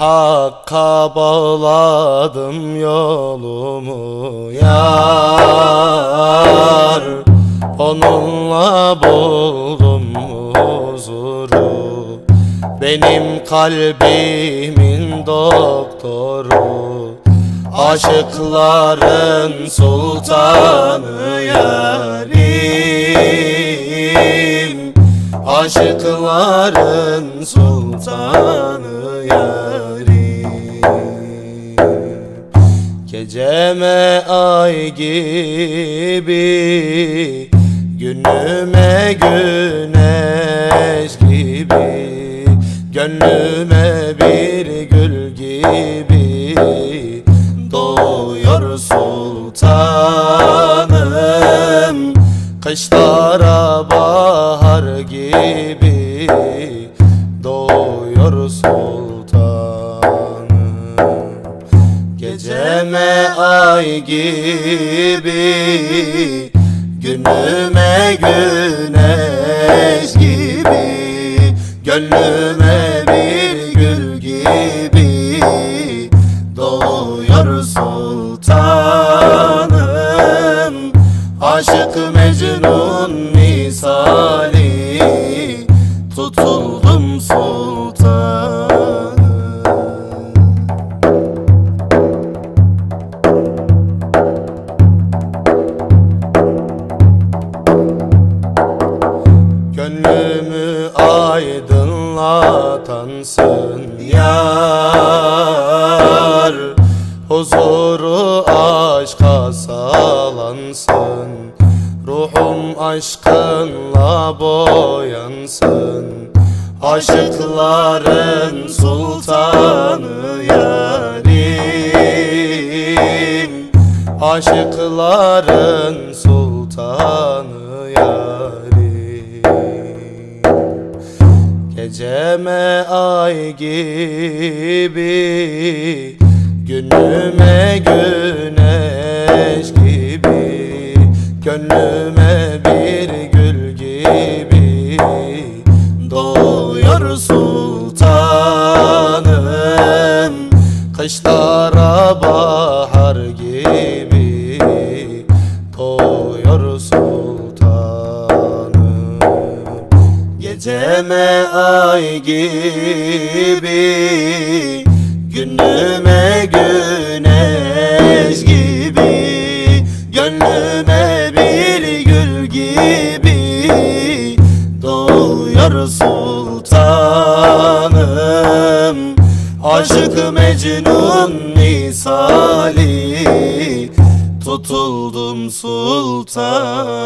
Hakka bağladım yolumu yar. Onunla buldum huzuru. Benim kalbimin doktoru. Aşıkların sultanı yarim. Aşıkların sultanı yarim Geceme ay gibi Günüme güneş gibi Gönlüme bir gül gibi. Doğuyor sultanım Kışlara bahar gibi. Doğuyor sultanım Geceme ay gibi Günüme güneş gibi Gönlüme bir gül gibi Doğuyor sultanım. Aşık Mecnun misali aydınlatansın yar. Huzuru aşka salansın Ruhum aşkınla boyansın. Aşıkların sultanı yarim. Aşıkların sultanı yarim Geceme ay gibi Günüme güneş gibi Gönlüme bir gül gibi. Doğuyor sultanım Kışlara Geceme ay gibi Günüme güneş gibi Gönlüme bir gül gibi. Doğuyor sultanım Aşık Mecnun misali. Tutuldum sultanım